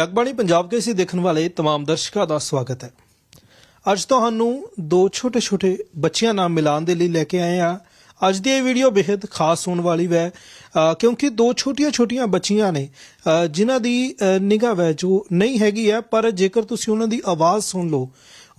ਜਗਬਾਣੀ ਪੰਜਾਬ ਕੇ ਕੇਸੀ ਦੇਖਣ ਵਾਲੇ तमाम ਦਰਸ਼ਕਾਂ ਦਾ ਸਵਾਗਤ ਹੈ। ਅੱਜ ਤੁਹਾਨੂੰ ਦੋ ਛੋਟੇ-ਛੋਟੇ ਬੱਚਿਆਂ ਨਾਲ ਮਿਲਾਨ ਦੇ ਲਈ ਲੈ ਕੇ ਆਏ ਆ ਅੱਜ ਦੀ ਇਹ ਵੀਡੀਓ ਬੇहद ਖਾਸ ਹੋਣ ਵਾਲੀ ਹੈ ਕਿਉਂਕਿ ਦੋ ਛੋਟੀਆਂ-ਛੋਟੀਆਂ ਬੱਚੀਆਂ ਨੇ ਜਿਨ੍ਹਾਂ ਦੀ ਨਿਗਾਹ ਵੈ ਜੋ ਨਹੀਂ ਹੈਗੀ ਹੈ, ਪਰ ਜੇਕਰ ਤੁਸੀਂ ਉਹਨਾਂ ਦੀ ਆਵਾਜ਼ ਸੁਣ ਲਓ,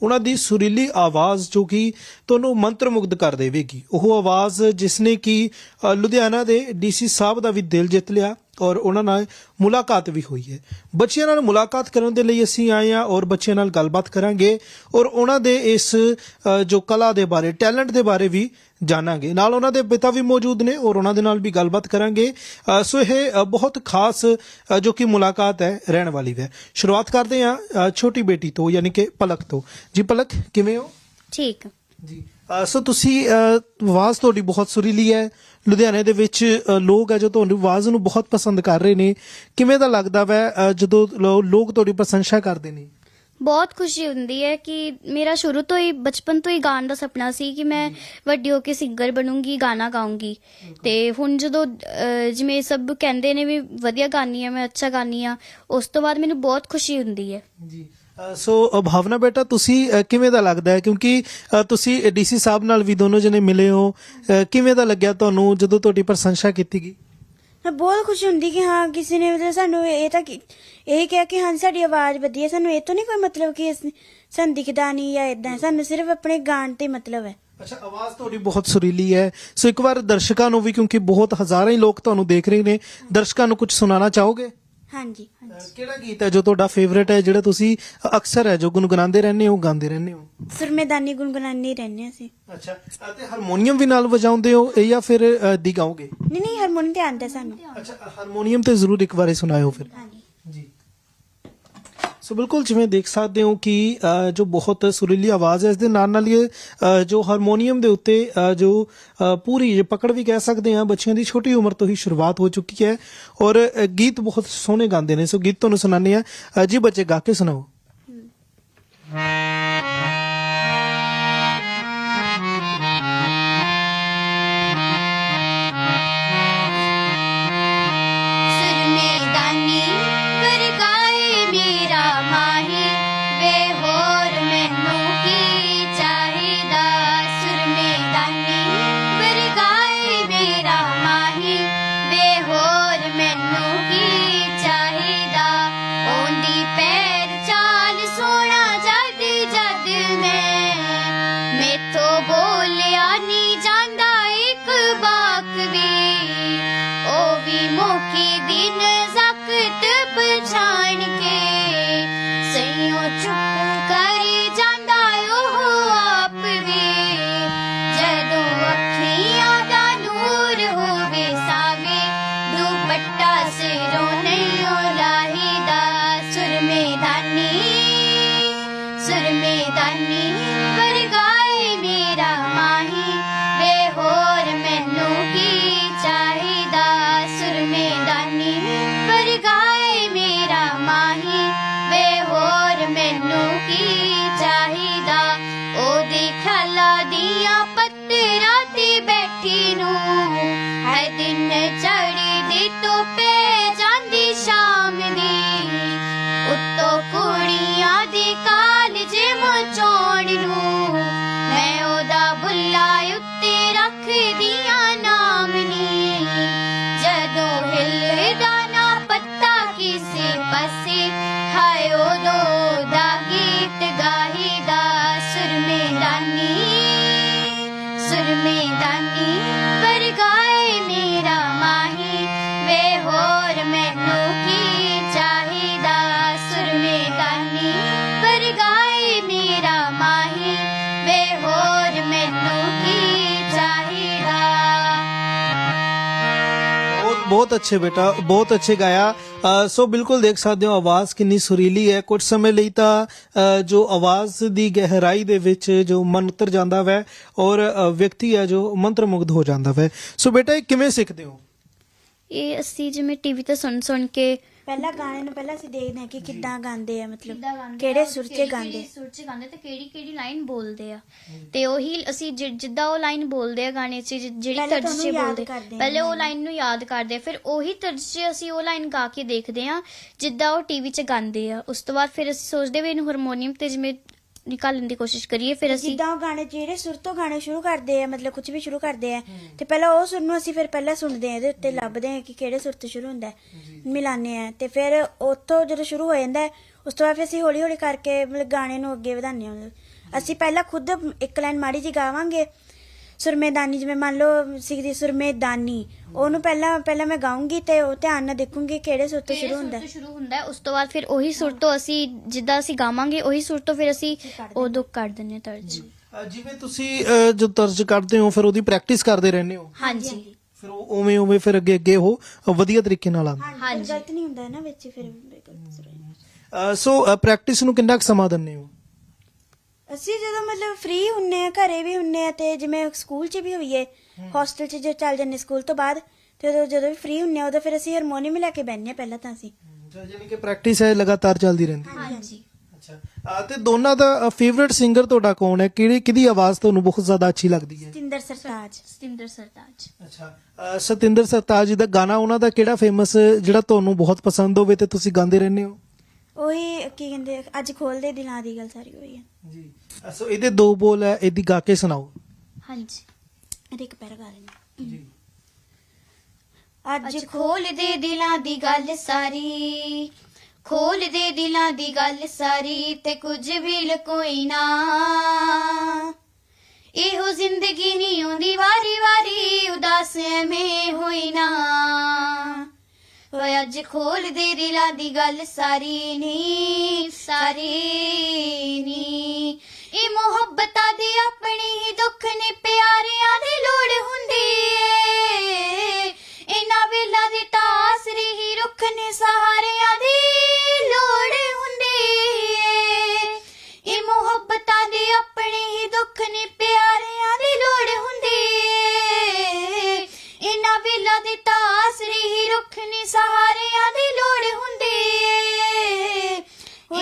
ਉਹਨਾਂ ਦੀ ਸੁਰੀਲੀ ਆਵਾਜ਼ ਜੋ ਕਿ ਤੁਹਾਨੂੰ ਮੰਤਰਮੁਗਧ ਕਰ ਦੇਵੇਗੀ। ਉਹ ਆਵਾਜ਼ ਜਿਸ ਨੇ ਕਿ ਲੁਧਿਆਣਾ ਦੇ ਡੀਸੀ ਸਾਹਿਬ ਦਾ ਵੀ ਦਿਲ ਜਿੱਤ ਲਿਆ। ਔਰ ਉਹਨਾਂ ਨਾਲ ਮੁਲਾਕਾਤ ਵੀ ਹੋਈ ਹੈ। ਬੱਚਿਆਂ ਨਾਲ ਮੁਲਾਕਾਤ ਕਰਨ ਦੇ ਲਈ ਅਸੀਂ ਆਏ ਹਾਂ ਔਰ ਬੱਚਿਆਂ ਨਾਲ ਗੱਲਬਾਤ ਕਰਾਂਗੇ ਔਰ ਉਹਨਾਂ ਦੇ ਇਸ ਜੋ ਕਲਾ ਦੇ ਬਾਰੇ ਟੈਲੈਂਟ ਦੇ ਬਾਰੇ ਵੀ ਜਾਣਾਂਗੇ। ਨਾਲ ਉਹਨਾਂ ਦੇ ਪਿਤਾ ਵੀ ਮੌਜੂਦ ਨੇ ਔਰ ਉਹਨਾਂ ਦੇ ਨਾਲ ਵੀ ਗੱਲਬਾਤ ਕਰਾਂਗੇ। ਸੋ ਇਹ ਬਹੁਤ ਖਾਸ ਜੋ ਕਿ ਮੁਲਾਕਾਤ ਹੈ ਰਹਿਣ ਵਾਲੀ ਹੈ। ਸ਼ੁਰੂਆਤ ਕਰਦੇ ਹਾਂ ਅ, ਛੋਟੀ ਬੇਟੀ ਤੋਂ ਯਾਨੀ ਕਿ ਪਲਕ ਤੋਂ। ਜੀ ਪਲਕ ਕਿਵੇਂ ਹੋ? ਠੀਕ। ਜੀ। ਸੋ ਤੁਸੀਂ ਆਵਾਜ਼ ਤੁਹਾਡੀ ਬਹੁਤ ਸੁਰੀਲੀ ਹੈ। ਲੁਧਿਆਣੇ ਦੇ ਵਿੱਚ ਲੋਕ ਹੈ ਜੋ ਤੁਹਾਡੀ ਆਵਾਜ਼ ਨੂੰ ਬਹੁਤ ਪਸੰਦ ਕਰ ਰਹੇ ਨੇ। ਕਿਵੇਂ ਦਾ ਲੱਗਦਾ ਵੈ ਜਦੋਂ ਲੋਕ ਤੁਹਾਡੀ ਪ੍ਰਸ਼ੰਸਾ ਕਰਦੇ ਨੇ? ਬਹੁਤ ਖੁਸ਼ੀ ਹੁੰਦੀ ਹੈ ਕਿ ਮੇਰਾ ਸ਼ੁਰੂ ਤੋਂ ਹੀ ਬਚਪਨ ਤੋਂ ਹੀ ਗਾਣ ਦਾ ਸੁਪਨਾ ਸੀ ਕਿ ਮੈਂ ਵੱਡੀ ਹੋ ਕੇ ਸਿੰਗਰ ਬਣੂੰਗੀ ਗਾਣਾ ਗਾਉਂਗੀ ਤੇ ਹੁਣ ਜਦੋਂ ਜਿਵੇਂ ਸਭ ਕਹਿੰਦੇ ਨੇ ਵੀ ਵਧੀਆ ਗਾਨੀ ਆ ਮੈਂ ਅੱਛਾ ਗਾਨੀ ਆ ਉਸ ਤੋਂ ਬਾਅਦ ਮੈਨੂੰ ਬਹੁਤ ਖੁਸ਼ੀ ਹੁੰਦੀ ਹੈ। ਜੀ। ਸੋ ਭਾਵਨਾ ਬੇਟਾ ਤੁਸੀਂ ਕਿਵੇਂ ਦਾ ਲੱਗਦਾ ਹੈ? ਕਿਉਂਕਿ ਤੁਸੀਂ ਡੀਸੀ ਸਾਹਿਬ ਨਾਲ ਵੀ ਦੋਨੋਂ ਜਣੇ ਮਿਲੇ ਹੋ। ਕਿਵੇਂ ਦਾ ਲੱਗਿਆ ਤੁਹਾਨੂੰ ਜਦੋਂ ਤੁਹਾਡੀ ਪ੍ਰਸ਼ੰਸਾ ਕੀਤੀ ਗਈ? ਮੈਂ ਬਹੁਤ ਖੁਸ਼ੀ ਹੁੰਦੀ ਕਿ ਹਾਂ ਕਿਸੇ ਨੇ ਮਤਲਬ ਸਾਨੂੰ ਇਹ ਤਾਂ ਇਹ ਕਿਹਾ ਕਿ ਹਾਂ ਸਾਡੀ ਆਵਾਜ਼ ਵਧੀਆ ਸਾਨੂੰ ਇਹ ਤੋਂ ਨਹੀਂ ਕੋਈ ਮਤਲਬ ਕਿ ਸਾਨੂੰ ਦਿਖਦਾ ਨਹੀਂ ਜਾਂ ਇਦਾਂ ਸਾਨੂੰ ਸਿਰਫ ਆਪਣੇ ਗਾਣ ਤੇ ਮਤਲਬ ਹੈ। ਅੱਛਾ ਆਵਾਜ਼ ਤੁਹਾਡੀ ਬਹੁਤ ਸੁਰੀਲੀ ਹੈ। ਸੋ ਇੱਕ ਵਾਰ ਦਰਸ਼ਕਾਂ ਨੂੰ ਵੀ ਕਿਉਂਕਿ ਬਹੁਤ ਹਜ਼ਾਰਾਂ ਹੀ ਲੋਕ ਤੁਹਾਨੂੰ ਦੇਖ ਰਹੇ ਨੇ ਦਰਸ਼ਕਾਂ ਨੂੰ ਕੁਝ ਸੁਣਾਉਣਾ ਚਾਹੋਗੇ? ਹਾਂਜੀ ਕਿਹੜਾ ਗੀਤ ਹੈ ਜੋ ਤੁਹਾਡਾ ਫੇਵਰੇਟ ਹੈ ਜਿਹੜਾ ਤੁਸੀਂ ਅਕਸਰ ਹੈ ਜੋ ਗੁੰਗੁਣਾਉਂਦੇ ਰਹਿੰਦੇ ਹੋ ਗਾਉਂਦੇ ਰਹਿੰਦੇ ਹੋ? ਸੁਰਮੇਦਾਨੀ ਗੁੰਗੁਨਾਨੀ ਰਹਿੰਦੇ ਅਸੀਂ। ਅੱਛਾ ਅਤੇ ਹਾਰਮੋਨੀਅਮ ਵੀ ਨਾਲ ਵਜਾਉਂਦੇ ਹੋ ਇਹ ਜਾਂ ਫਿਰ ਦੀ ਗਾਓਗੇ ਨਹੀਂ ਨਹੀਂ ਹਾਰਮੋਨੀਅਮ ਤੇ ਆਉਂਦਾ ਸਾਨੂੰ। ਅੱਛਾ ਹਾਰਮੋਨੀਅਮ ਤੇ ਜ਼ਰੂਰ ਇੱਕ ਵਾਰੀ ਸੁਣਾਇਓ ਫਿਰ। ਹਾਂਜੀ। ਸੋ ਬਿਲਕੁਲ ਜਿਵੇਂ ਦੇਖ ਸਕਦੇ ਹੋ ਕਿ ਜੋ ਬਹੁਤ ਸੁਰੀਲੀ ਆਵਾਜ਼ ਹੈ, ਇਸ ਦੇ ਨਾਲ ਨਾਲ ਇਹ ਜੋ ਹਾਰਮੋਨੀਅਮ ਦੇ ਉੱਤੇ ਜੋ ਪੂਰੀ ਜੇ ਪਕੜ ਵੀ ਕਹਿ ਸਕਦੇ ਹਾਂ, ਬੱਚਿਆਂ ਦੀ ਛੋਟੀ ਉਮਰ ਤੋਂ ਹੀ ਸ਼ੁਰੂਆਤ ਹੋ ਚੁੱਕੀ ਹੈ ਔਰ ਗੀਤ ਬਹੁਤ ਸੋਹਣੇ ਗਾਉਂਦੇ ਨੇ, ਸੋ ਗੀਤ ਤੁਹਾਨੂੰ ਸੁਣਾਉਂਦੇ ਆ ਜੀ ਬੱਚੇ, ਗਾ ਕੇ ਸੁਣਾਓ। ਬਹੁਤ ਅੱਛੇ ਬੇਟਾ ਬਹੁਤ ਅੱਛੇ ਗਾਇਆ ਸੋ ਬਿਲਕੁਲ ਦੇਖ ਸਕਦੇ ਹੋ ਆਵਾਜ਼ ਕਿੰਨੀ ਸੁਰੀਲੀ ਹੈ ਕੁਝ ਸਮੇਂ ਲਈ ਤਾਂ ਜੋ ਆਵਾਜ਼ ਦੀ ਗਹਿਰਾਈ ਦੇ ਵਿੱਚ ਜੋ ਮਨ ਉਤਰ ਜਾਂਦਾ ਵੈ ਔਰ ਵਿਅਕਤੀ ਹੈ ਜੋ ਮੰਤਰਮੁਗਧ ਹੋ ਜਾਂਦਾ ਵੈ ਸੋ ਬੇਟਾ ਇਹ ਕਿਵੇਂ ਸਿੱਖਦੇ ਹੋ ਇਹ ਅਸੀਂ ਜਿਵੇਂ ਟੀਵੀ ਤੇ ਸੁਣ ਸੁਣ ਕੇ ਪਹਿਲਾਂ ਗਾਣੇ ਨੂੰ ਪਹਿਲਾਂ ਅਸੀਂ ਦੇਖਦੇ ਹਾਂ ਕਿ ਕਿੱਦਾਂ ਗਾਉਂਦੇ ਆ ਮਤਲਬ ਕਿੱਦਾਂ ਗਾਉਂਦੇ ਕਿਹੜੇ ਆ, ਸੁਰ 'ਚ ਕਿਹੜੀ- ਗਾਉਂਦੇ ਕਿਹੜੀ ਸੁਰ 'ਚ ਗਾਉਂਦੇ ਤੇ ਕਿਹੜੀ ਕਿਹੜੀ ਲਾਈਨ ਬੋਲਦੇ ਆ। ਤੇ ਉਹੀ ਅਸੀਂ ਜਿ- ਜਿੱਦਾਂ ਉਹ ਲਾਈਨ ਬੋਲਦੇ ਆ ਗਾਣੇ 'ਚ ਜਿ- ਜਿਹੜੀ ਪਹਿਲੇ ਤਰਜ਼ 'ਚ ਤੁਹਾਨੂੰ ਯਾਦ ਬੋਲਦੇ ਕਰਦੇ ਆ ਪਹਿਲੇ ਉਹ ਲਾਈਨ ਨੂੰ ਯਾਦ ਕਰਦੇ ਆ ਫਿਰ ਉਹੀ ਤਰਜ਼ 'ਚ ਅਸੀਂ ਉਹ ਲਾਈਨ ਗਾ ਕੇ ਦੇਖਦੇ ਆ ਜਿੱਦਾਂ ਉਹ ਟੀਵੀ 'ਚ ਗਾਉਂਦੇ ਆ। ਉਸ ਤੋਂ ਬਾਅਦ ਫਿਰ ਅਸੀਂ ਸੋਚਦੇ ਵੀ ਇਹਨੂੰ ਹਾਰਮੋਨੀਅਮ ਤੇ ਜਿਵੇਂ ਨਿਕਾਲਣ ਦੀ ਕੋਸ਼ਿਸ਼ ਕਰੀਏ ਫਿਰ ਅਸੀਂ ਜਿੱਦਾਂ ਉਹ ਗਾਣੇ ਜਿਹੜੇ ਸੁਰ ਤੋਂ ਗਾਣੇ ਸ਼ੁਰੂ ਕਰਦੇ ਆ ਮਤਲਬ ਕੁਝ ਵੀ ਸ਼ੁਰੂ ਕਰਦੇ ਆ ਤੇ ਪਹਿਲਾਂ ਉਹ ਸੁਰ ਨੂੰ ਅਸੀਂ ਫਿਰ ਪਹਿਲਾਂ ਸੁਣਦੇ ਆ ਇਹਦੇ ਉੱਤੇ ਲੱਭਦੇ ਆ ਕਿ ਕਿਹੜੇ ਸੁਰ ਤੋਂ ਸ਼ੁਰੂ ਹੁੰਦਾ ਹੈ ਮਿਲਾਨੇ ਆ ਤੇ ਫਿਰ ਉੱਥੋਂ ਜਦੋਂ ਸ਼ੁਰੂ ਹੋ ਜਾਂਦਾ ਉਸ ਤੋਂ ਬਾਅਦ ਫਿਰ ਅਸੀਂ ਹੌਲੀ ਹੌਲੀ ਕਰਕੇ ਮਤਲਬ ਗਾਣੇ ਨੂੰ ਅੱਗੇ ਵਧਾਉਂਦੇ ਆ। ਮਤਲਬ ਅਸੀਂ ਪਹਿਲਾਂ ਖੁਦ ਇੱਕ ਲਾਈਨ ਮਾੜੀ ਜੀ ਗਾਵਾਂਗੇ ਸੁਰਮੇਦਾਨੀ ਜਿਵੇਂ ਮੰਨ ਲਓ ਸਿੱਖਦੀ ਸੁਰਮੇਦਾਨੀ ਉਹਨੂੰ ਪਹਿਲਾਂ ਪਹਿਲਾਂ ਮੈਂ ਗਾਉਂਗੀ ਤੇ ਉਹ ਧਿਆਨ ਨਾਲ ਦੇਖੂੰਗੀ ਕਿਹੜੇ ਸੁਰ ਤੋਂ ਕਿਹੜੇ ਸ਼ੁਰੂ ਸੁਰ ਹੁੰਦਾ। ਤੋਂ ਹੈ। ਸ਼ੁਰੂ ਹੁੰਦਾ ਹੈ, ਉਸ ਤੋਂ ਬਾਅਦ ਫਿਰ ਉਹੀ ਸੁਰ ਤੋਂ ਅਸੀਂ ਜਿੱਦਾਂ ਅਸੀਂ ਗਾਵਾਂਗੇ ਉਹੀ ਸੁਰ ਤੋਂ ਫਿਰ ਅਸੀਂ ਉਦੋਂ ਕੱਢ ਦਿੰਦੇ ਹਾਂ। ਤਰਜ਼। ਅ, ਜਿਵੇਂ ਤੁਸੀਂ ਅ, ਜੋ ਤਰਜ ਕੱਢਦੇ ਹੋ ਫਿਰ ਉਹਦੀ ਪ੍ਰੈਕਟਿਸ ਕਰਦੇ ਰਹਿੰਦੇ ਹੋ? ਹਾਂਜੀ। ਫਿਰ ਉਹ ਉਵੇਂ ਉਵੇਂ ਫਿਰ ਅੱਗੇ ਅੱਗੇ ਉਹ ਵਧੀਆ ਤਰੀਕੇ ਨਾਲ ਆਉਂਦਾ। ਹਾਂਜੀ ਗਲਤ ਨਹੀਂ ਹੁੰਦਾ ਨਾ ਵਿੱਚ ਫਿਰ ਗਲਤ ਸੁਰ ਹੋ। ਜਾਂਦਾ। ਅ, ਸੋ ਪ੍ਰੈਕਟਿਸ ਨੂੰ ਕਿੰਨਾ ਕੁ ਸਮਾਂ ਦਿੰਦੇ ਹੋ? ਅਸੀਂ ਜਦੋਂ ਮਤਲਬ ਫ੍ਰੀ ਹੁੰਨੇ ਆ ਘਰੇ ਵੀ ਹੁੰਨੇ ਆ ਤੇ ਜਿਵੇਂ ਸਕੂਲ 'ਚ ਵੀ ਹੋਈਏ ਹੌਸਟਲ 'ਚ ਜੇ ਚੱਲ ਜੰਨੇ ਸਕੂਲ ਤੋਂ ਬਾਅਦ ਤੇ ਉਦੋਂ ਜਦੋਂ ਵੀ ਫ੍ਰੀ ਹੁੰਨੇ ਆ ਉਦੋਂ ਫਿਰ ਅਸੀਂ ਹਾਰਮੋਨੀਅਮ ਲੈ ਕੇ ਬੈਠਨੇ ਆ ਪਹਿਲਾਂ ਤਾਂ ਅਸੀਂ। ਯਾਨੀ ਕਿ ਪ੍ਰੈਕਟਿਸ ਹੈ ਲਗਾਤਾਰ ਚੱਲਦੀ ਰਹਿੰਦੀ ਹੈ। ਹਾਂਜੀ। ਅੱਛਾ ਤੇ ਦੋਨਾਂ ਦਾ ਫੇਵਰਿਟ ਸਿੰਗਰ ਤੁਹਾਡਾ ਕੌਣ ਹੈ? ਕਿਹੜੀ ਕਿਹਦੀ ਆਵਾਜ਼ ਤੁਹਾਨੂੰ ਬਹੁਤ ਜ਼ਿਆਦਾ ਅੱਛੀ ਲੱਗਦੀ ਹੈ? ਸਤਿੰਦਰ ਸਰਤਾਜ। ਸਤਿੰਦਰ ਸਰਤਾਜ। ਅੱਛਾ ਸਤਿੰਦਰ ਸਰਤਾਜ ਜੀ ਦਾ ਗਾਣਾ ਉਹਨਾਂ ਦਾ ਕਿਹੜਾ ਫੇਮਸ ਜਿਹੜਾ ਤੁਹਾਨੂੰ ਬਹੁਤ ਪਸੰਦ ਹੋਵੇ ਤੇ ਤੁਸੀਂ ਗਾਉਂਦੇ ਰਹਿੰਦੇ ਹੋ? ਉਹੀ ਕੀ ਕਹਿੰਦੇ ਅੱਜ ਖੋਲਦੇ ਦਿਲਾਂ ਦੀ ਗੱਲ ਸਾਰੀ ਹੋਈ ਹੈ ਜੀ। ਸੋ ਇਹਦੇ ਦੋ ਬੋਲ ਹੈ ਇਹਦੀ ਗਾ ਕੇ ਸੁਣਾਓ। ਹਾਂਜੀ। ਇਹਦੇ ਇੱਕ ਪੈਰ ਗਾ ਲੈਂਦੇ ਜੀ। ਅੱਜ ਅੱਜ ਖੋਲ ਦੇ ਦਿਲਾਂ ਦੀ ਗੱਲ ਸਾਰੀ ਖੋਲ ਦੇ ਦਿਲਾਂ ਦੀ ਗੱਲ ਸਾਰੀ ਤੇ ਕੁਝ ਵੀ ਲਕੋਈ ਨਾ। ਇਹੋ ਜ਼ਿੰਦਗੀ ਨਹੀਂ ਆਉਂਦੀ ਵਾਰੀ ਵਾਰੀ ਉਦਾਸ ਐਵੇਂ ਹੋਈ ਨਾ। ਓਏ ਅੱਜ ਖੋਲ ਦੇ ਦਿਲਾਂ ਦੀ ਗੱਲ ਸਾਰੀ ਨੀ ਸਾਰੀ ਨੀ। ਇਹ ਮੁਹੱਬਤਾਂ ਦੀ ਆਪਣੀ ਹੀ ਦੁੱਖ ਨੇ ਪਿਆਰਿਆਂ ਦੀ ਲੋੜ ਹੁੰਦੀ ਏ।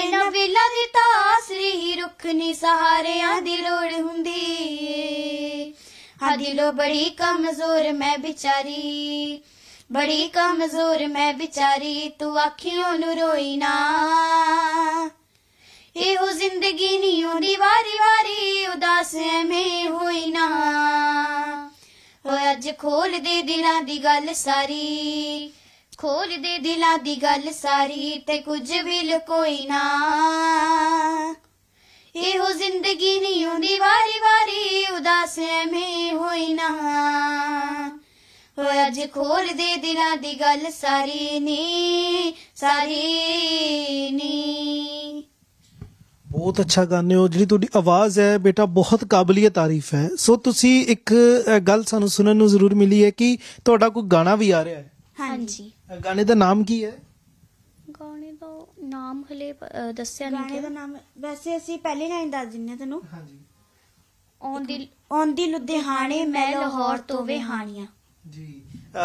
ਇਹਨਾਂ ਵੇਲਾ ਦੀ ਤਾਂ ਹੀ ਰੁੱਖ ਨੇ ਸਹਾਰਿਆਂ ਦੀ ਲੋੜ ਹੁੰਦੀ ਏ। ਹਾਂ ਦਿਲੋਂ ਬੜੀ ਕਮਜ਼ੋਰ ਮੈਂ ਵਿਚਾਰੀ, ਬੜੀ ਕਮਜ਼ੋਰ ਮੈਂ ਵਿਚਾਰੀ, ਤੂੰ ਅੱਖੀਆਂ ਨੂੰ ਰੋਈ ਨਾ। ਇਹੋ ਜ਼ਿੰਦਗੀ ਨਹੀਂ ਆਉਂਦੀ ਵਾਰੀ ਵਾਰੀ, ਉਦਾਸ ਐਵੇਂ ਹੋਈ ਨਾ। ਓ ਅੱਜ ਖੋਲ ਦੇ ਦਿਲਾਂ ਦੀ ਗੱਲ ਸਾਰੀ ਖੋਲ ਦੇ ਦਿਲਾਂ ਦੀ ਗੱਲ ਸਾਰੀ ਤੇ ਕੁਝ ਵੀ ਲਕੋਈ ਨਾ। ਇਹੋ ਜ਼ਿੰਦਗੀ ਨਹੀਂ ਆਉਂਦੀ ਵਾਰੀ ਵਾਰੀ ਉਦਾਸ ਐਵੇਂ ਹੋਈ ਨਾ। ਓਏ ਅੱਜ ਖੋਲ ਦੇ ਦਿਲਾਂ ਦੀ ਗੱਲ ਸਾਰੀ ਨੀ ਸਾਰੀ ਨੀ। ਬਹੁਤ ਅੱਛਾ ਗਾਉਂਦੇ ਹੋ ਜਿਹੜੀ ਤੁਹਾਡੀ ਆਵਾਜ਼ ਹੈ ਬੇਟਾ ਬਹੁਤ ਕਾਬਲੀਅਤ ਤਾਰੀਫ ਹੈ। ਸੋ ਤੁਸੀਂ ਇੱਕ ਗੱਲ ਸਾਨੂੰ ਸੁਣਨ ਨੂੰ ਜ਼ਰੂਰ ਮਿਲੀ ਹੈ ਕਿ ਤੁਹਾਡਾ ਕੋਈ ਗਾਣਾ ਵੀ ਆ ਰਿਹਾ ਹੈ। ਹਾਂਜੀ। ਅ, ਗਾਣੇ ਦਾ ਨਾਮ ਕੀ ਹੈ? ਗਾਣੇ ਦਾ ਨਾਮ ਹਲੇ ਅ, ਦੱਸਿਆ ਨਹੀਂ ਗਾਣੇ ਗਿਆ। ਦਾ ਨਾਮ ਵੈਸੇ ਅਸੀਂ ਪਹਿਲੀ ਲਾਈਨ ਦੱਸ ਦਿੰਨੇ ਆ ਤੁਹਾਨੂੰ ਹਾਂਜੀ। ਆਉਂਦੀ ਆਉਂਦੀ ਲੁਧਿਆਣੇ ਮੈਂ ਲਾਹੌਰ ਤੋਂ ਵਿਹਾਣੀਆਂ ਜੀ।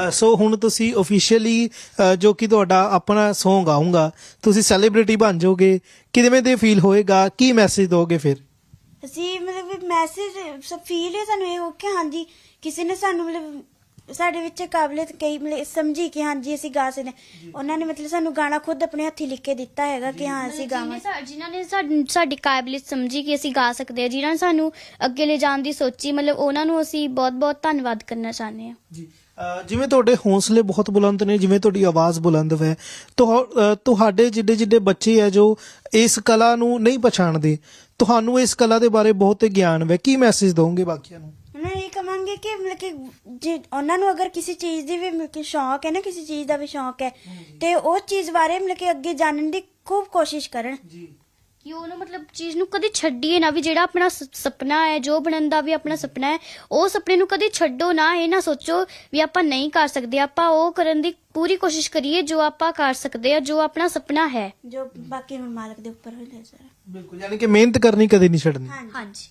ਅ, ਸੋ ਹੁਣ ਤੁਸੀਂ ਅਫੀਸ਼ੀਅਲੀ ਜੋ ਕਿ ਤੁਹਾਡਾ ਆਪਣਾ Song ਆਉਂਗਾ ਤੁਸੀਂ ਸੈਲੀਬ੍ਰਿਟੀ ਬਣ ਜਾਓਗੇ। ਕਿਵੇਂ ਦੇ ਫੀਲ ਹੋਏਗਾ? ਕੀ ਮੈਸੇਜ ਦੋਗੇ ਫਿਰ? ਅਸੀਂ ਮਤਲਬ ਮੈਸੇਜ ਸਭ ਫੀਲ ਹੈ ਸਾਨੂੰ ਇਹ ਹੋ ਕਿ ਹਾਂਜੀ। ਕਿਸੇ ਨੇ ਸਾਨੂੰ ਮਤਲਬ ਸਾਡੇ ਵਿੱਚ ਕਾਬਲੀਅਤ ਕਈ ਮਤਲਬ ਸਮਝੀ ਕਿ ਹਾਂਜੀ ਅਸੀਂ ਗਾ ਸਕਦੇ ਹਾਂ। ਉਹਨਾਂ ਨੇ ਮਤਲਬ ਸਾਨੂੰ ਗਾਣਾ ਖੁਦ ਆਪਣੇ ਹੱਥੀ ਲਿਖ ਕੇ ਦਿੱਤਾ ਹੈਗਾ ਕਿ ਹਾਂ ਅਸੀਂ ਗਾਵਾਂ। ਜਿਨ੍ਹਾਂ ਨੇ ਸਾਡ- ਸਾਡੀ ਕਾਬਲੀਅਤ ਸਮਝੀ ਕਿ ਅਸੀਂ ਗਾ ਸਕਦੇ ਹਾਂ ਜਿਨ੍ਹਾਂ ਨੇ ਸਾਨੂੰ ਅੱਗੇ ਲੈ ਜਾਣ ਦੀ ਸੋਚੀ ਮਤਲਬ ਉਹਨਾਂ ਨੂੰ ਅਸੀਂ ਬਹੁਤ-ਬਹੁਤ ਧੰਨਵਾਦ ਕਰਨਾ ਚਾਹੁੰਦੇ ਹਾਂ। ਜੀ। ਜਿਵੇਂ ਤੁਹਾਡੇ ਹੌਸਲੇ ਬਹੁਤ ਬੁਲੰਦ ਨੇ ਜਿਵੇਂ ਤੁਹਾਡੀ ਆਵਾਜ਼ ਬੁਲੰਦ ਹੈ ਤੁਹਾ- ਤੁਹਾਡੇ ਜਿੱਡੇ ਜਿੱਡੇ ਬੱਚੇ ਹੈ ਜੋ ਇਸ ਕਲਾ ਨੂੰ ਨਹੀਂ ਪਛਾਣਦੇ ਤੁਹਾਨੂੰ ਇਸ ਕਲਾ ਦੇ ਬਾਰੇ ਬਹੁਤ ਗਿਆਨ ਹੈ ਕੀ ਮੈਸੇਜ ਦੋਗੇ ਬਾਕੀਆਂ ਨੂੰ? ਇਹ ਕਿ ਮਤਲਬ ਕਿ ਜੇ ਉਹਨਾਂ ਨੂੰ ਅਗਰ ਕਿਸੇ ਚੀਜ਼ ਦੀ ਵੀ ਮਤਲਬ ਕਿ ਸ਼ੌਕ ਹੈ ਨਾ ਕਿਸੇ ਚੀਜ਼ ਦਾ ਵੀ ਸ਼ੌਕ ਹੈ ਤੇ ਉਹ ਚੀਜ਼ ਬਾਰੇ ਮਤਲਬ ਕਿ ਅੱਗੇ ਜਾਣਨ ਦੀ ਖੂਬ ਕੋਸ਼ਿਸ਼ ਕਰਨ। ਜੀ। ਕਿ ਉਹਨੂੰ ਮਤਲਬ ਚੀਜ਼ ਨੂੰ ਕਦੇ ਛੱਡੀਏ ਨਾ ਵੀ ਜਿਹੜਾ ਆਪਣਾ ਸ- ਸੁਪਨਾ ਹੈ ਜੋ ਬਣਨ ਦਾ ਵੀ ਆਪਣਾ ਸੁਪਨਾ ਹੈ ਉਹ ਸੁਪਨੇ ਨੂੰ ਕਦੇ ਛੱਡੋ ਨਾ ਇਹ ਨਾ ਸੋਚੋ ਵੀ ਆਪਾਂ ਨਹੀਂ ਕਰ ਸਕਦੇ ਆਪਾਂ ਉਹ ਕਰਨ ਦੀ ਪੂਰੀ ਕੋਸ਼ਿਸ਼ ਕਰੀਏ ਜੋ ਆਪਾਂ ਕਰ ਸਕਦੇ ਆ ਜੋ ਆਪਣਾ ਸੁਪਨਾ ਹੈ। ਜੋ ਬਾਕੀ ਹੁਣ ਮਾਲਕ ਦੇ ਉੱਪਰ ਹੋਇਆ ਸਾਰਾ ਬਿਲਕੁਲ ਯਾਨੀ ਕਿ ਮਿਹਨਤ ਕਰਨੀ ਕਦੇ ਨਹੀਂ ਛੱਡਣੀ। ਹਾਂਜੀ। ਹਾਂਜੀ।